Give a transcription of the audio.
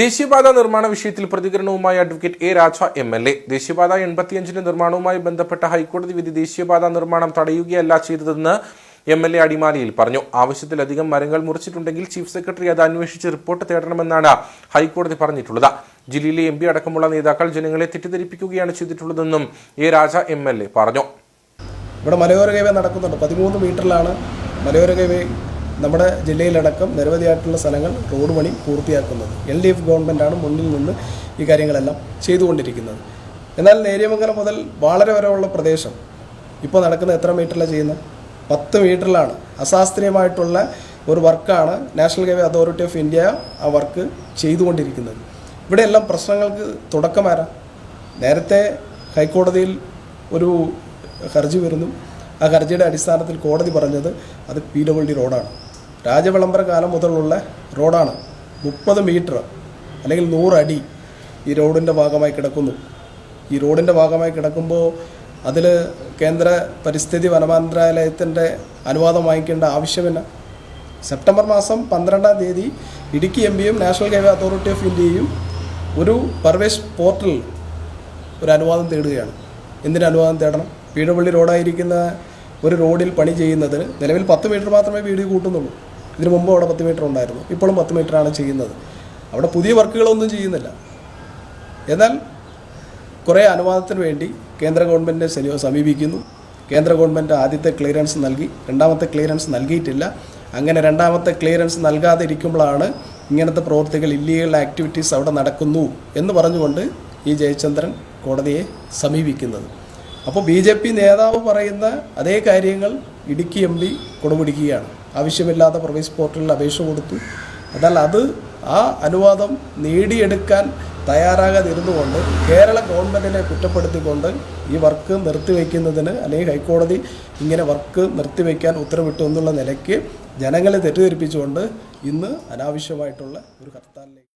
ദേശീയപാത നിർമ്മാണ വിഷയത്തിൽ പ്രതികരണവുമായി advocate A Raja M L A. ദേശീയപാത എൺപത്തിയഞ്ചിന്റെ നിർമ്മാണവുമായി ബന്ധപ്പെട്ട ഹൈക്കോടതി വിധി ദേശീയപാത നിർമ്മാണം തടയുകയല്ല ചെയ്തതെന്ന് എം എൽ എ അടിമാലിയിൽ പറഞ്ഞു. ആവശ്യത്തിലധികം മരങ്ങൾ മുറിച്ചിട്ടുണ്ടെങ്കിൽ ചീഫ് സെക്രട്ടറി അത് അന്വേഷിച്ച് റിപ്പോർട്ട് തേടണമെന്നാണ് ഹൈക്കോടതി പറഞ്ഞിട്ടുള്ളത്. ജില്ലയിലെ എം അടക്കമുള്ള നേതാക്കൾ ജനങ്ങളെ തെറ്റിദ്ധരിപ്പിക്കുകയാണ് ചെയ്തിട്ടുള്ളതെന്നും A Raja M L A പറഞ്ഞു. ഇവിടെ മലയോര ഹൈവേ നടക്കുന്നുണ്ട്. പതിമൂന്ന് മീറ്ററിലാണ് മലയോര ഹൈവേ നമ്മുടെ ജില്ലയിലടക്കം നിരവധിയായിട്ടുള്ള സ്ഥലങ്ങൾ റോഡ് പണി പൂർത്തിയാക്കുന്നത്. എൽ ഡി എഫ് ഗവൺമെന്റാണ് മുന്നിൽ നിന്ന് ഈ കാര്യങ്ങളെല്ലാം ചെയ്തുകൊണ്ടിരിക്കുന്നത്. എന്നാൽ നേര്യമംഗലം മുതൽ വളരെ വരെയുള്ള പ്രദേശം ഇപ്പോൾ നടക്കുന്ന എത്ര മീറ്ററിലാണ് ചെയ്യുന്നത്? പത്ത് മീറ്ററിലാണ്. അശാസ്ത്രീയമായിട്ടുള്ള ഒരു വർക്കാണ് national highway authority of India ആ വർക്ക് ചെയ്തുകൊണ്ടിരിക്കുന്നത്. ഇവിടെയെല്ലാം പ്രശ്നങ്ങൾക്ക് തുടക്കമാരാ? നേരത്തെ ഹൈക്കോടതിയിൽ ഒരു ഹർജി വരുന്നു. ആ ഹർജിയുടെ അടിസ്ഥാനത്തിൽ കോടതി പറഞ്ഞത് അത് പി ഡബ്ല്യു ഡി റോഡാണ്. രാജവിളംബര കാലം മുതലുള്ള റോഡാണ്. മുപ്പത് മീറ്റർ അല്ലെങ്കിൽ നൂറടി ഈ റോഡിന്റെ ഭാഗമായി കിടക്കുന്നു. ഈ റോഡിന്റെ ഭാഗമായി കിടക്കുമ്പോൾ അതിൽ കേന്ദ്ര പരിസ്ഥിതി വനമന്ത്രാലയത്തിന്റെ അനുവാദം വാങ്ങിക്കേണ്ട ആവശ്യമില്ല. സെപ്റ്റംബർ മാസം പന്ത്രണ്ടാം തീയതി ഇടുക്കി എം പിയും നാഷണൽ ഹൈവേ അതോറിറ്റി ഓഫ് ഇന്ത്യയും ഒരു പർവേസ് പോർട്ടൽ ഒരു അനുവാദം തേടുകയാണ്. എന്തിനു അനുവാദം തേടണം? പീഴവള്ളി റോഡായിരിക്കുന്ന ഒരു റോഡിൽ പണി ചെയ്യുന്നതിന് നിലവിൽ പത്ത് മീറ്റർ മാത്രമേ വീട് കൂട്ടുന്നുള്ളൂ. ഇതിനു മുമ്പ് അവിടെ പത്ത് മീറ്റർ ഉണ്ടായിരുന്നു. ഇപ്പോഴും പത്ത് മീറ്ററാണ് ചെയ്യുന്നത്. അവിടെ പുതിയ വർക്കുകളൊന്നും ചെയ്യുന്നില്ല. എന്നാൽ കുറേ അനുവാദത്തിന് വേണ്ടി കേന്ദ്ര ഗവൺമെന്റിനെ സമീപിക്കുന്നു. കേന്ദ്ര ഗവൺമെന്റ് ആദ്യത്തെ ക്ലിയറൻസ് നൽകി രണ്ടാമത്തെ ക്ലിയറൻസ് നൽകിയിട്ടില്ല. അങ്ങനെ രണ്ടാമത്തെ ക്ലിയറൻസ് നൽകാതെ ഇരിക്കുമ്പോഴാണ് ഇങ്ങനത്തെ പ്രവൃത്തികൾ ഇല്ലീഗൽ ആക്ടിവിറ്റീസ് അവിടെ നടക്കുന്നു എന്ന് പറഞ്ഞുകൊണ്ട് ഈ ജയചന്ദ്രൻ കോടതിയെ സമീപിക്കുന്നത്. അപ്പോൾ ബി നേതാവ് പറയുന്ന അതേ കാര്യങ്ങൾ ഇടുക്കി എം പി കൊടുപിടിക്കുകയാണ്. ആവശ്യമില്ലാത്ത പ്രവേശ് പോർട്ടലിൽ അപേക്ഷ കൊടുത്തു. എന്നാൽ അത് ആ അനുവാദം നേടിയെടുക്കാൻ തയ്യാറാകാതിരുന്നുകൊണ്ട് കേരള ഗവൺമെന്റിനെ കുറ്റപ്പെടുത്തിക്കൊണ്ട് ഈ വർക്ക് നിർത്തിവെക്കുന്നതിന് അല്ലെങ്കിൽ ഹൈക്കോടതി ഇങ്ങനെ വർക്ക് നിർത്തിവെക്കാൻ ഉത്തരവിട്ടു എന്നുള്ള നിലയ്ക്ക് ജനങ്ങളെ തെറ്റിദ്ധരിപ്പിച്ചുകൊണ്ട് ഇന്ന് അനാവശ്യമായിട്ടുള്ള ഒരു ഹർത്താലിലേക്ക്